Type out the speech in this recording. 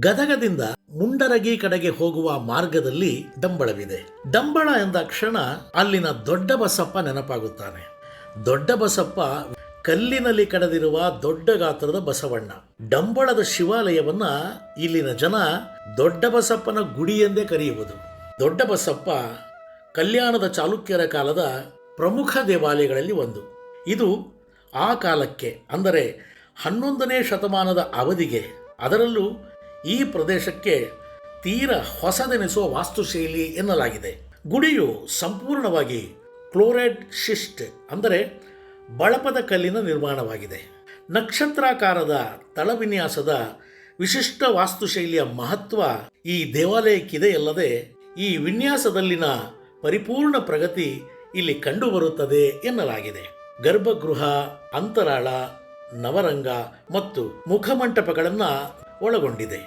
ಗದಗದಿಂದ ಮುಂಡರಗಿ ಕಡೆಗೆ ಹೋಗುವ ಮಾರ್ಗದಲ್ಲಿ ಡಂಬಳವಿದೆ. ಡಂಬಳ ಎಂದ ಕ್ಷಣ ಅಲ್ಲಿನ ದೊಡ್ಡ ಬಸಪ್ಪ ನೆನಪಾಗುತ್ತಾನೆ. ದೊಡ್ಡ ಬಸಪ್ಪ ಕಲ್ಲಿನಲ್ಲಿ ಕಡೆದಿರುವ ದೊಡ್ಡ ಗಾತ್ರದ ಬಸವಣ್ಣ. ಡಂಬಳದ ಶಿವಾಲಯವನ್ನ ಇಲ್ಲಿನ ಜನ ದೊಡ್ಡ ಬಸಪ್ಪನ ಗುಡಿ ಎಂದೇ ಕರೆಯುವುದು. ದೊಡ್ಡ ಬಸಪ್ಪ ಕಲ್ಯಾಣದ ಚಾಲುಕ್ಯರ ಕಾಲದ ಪ್ರಮುಖ ದೇವಾಲಯಗಳಲ್ಲಿ ಒಂದು. ಇದು ಆ ಕಾಲಕ್ಕೆ, ಅಂದರೆ ಹನ್ನೊಂದನೇ ಶತಮಾನದ ಅವಧಿಗೆ, ಅದರಲ್ಲೂ ಈ ಪ್ರದೇಶಕ್ಕೆ ತೀರ ಹೊಸದೆನಿಸುವ ವಾಸ್ತುಶೈಲಿ ಎನ್ನಲಾಗಿದೆ. ಗುಡಿಯು ಸಂಪೂರ್ಣವಾಗಿ ಕ್ಲೋರೈಡ್ ಶಿಸ್ಟ್, ಅಂದರೆ ಬಳಪದ ಕಲ್ಲಿನ ನಿರ್ಮಾಣವಾಗಿದೆ. ನಕ್ಷತ್ರಾಕಾರದ ತಳವಿನ್ಯಾಸದ ವಿಶಿಷ್ಟ ವಾಸ್ತುಶೈಲಿಯ ಮಹತ್ವ ಈ ದೇವಾಲಯಕ್ಕಿದೆ ಅಲ್ಲದೆ, ಈ ವಿನ್ಯಾಸದಲ್ಲಿನ ಪರಿಪೂರ್ಣ ಪ್ರಗತಿ ಇಲ್ಲಿ ಕಂಡುಬರುತ್ತದೆ ಎನ್ನಲಾಗಿದೆ. ಗರ್ಭಗೃಹ, ಅಂತರಾಳ, ನವರಂಗ ಮತ್ತು ಮುಖಮಂಟಪಗಳನ್ನು ಒಳಗೊಂಡಿದೆ.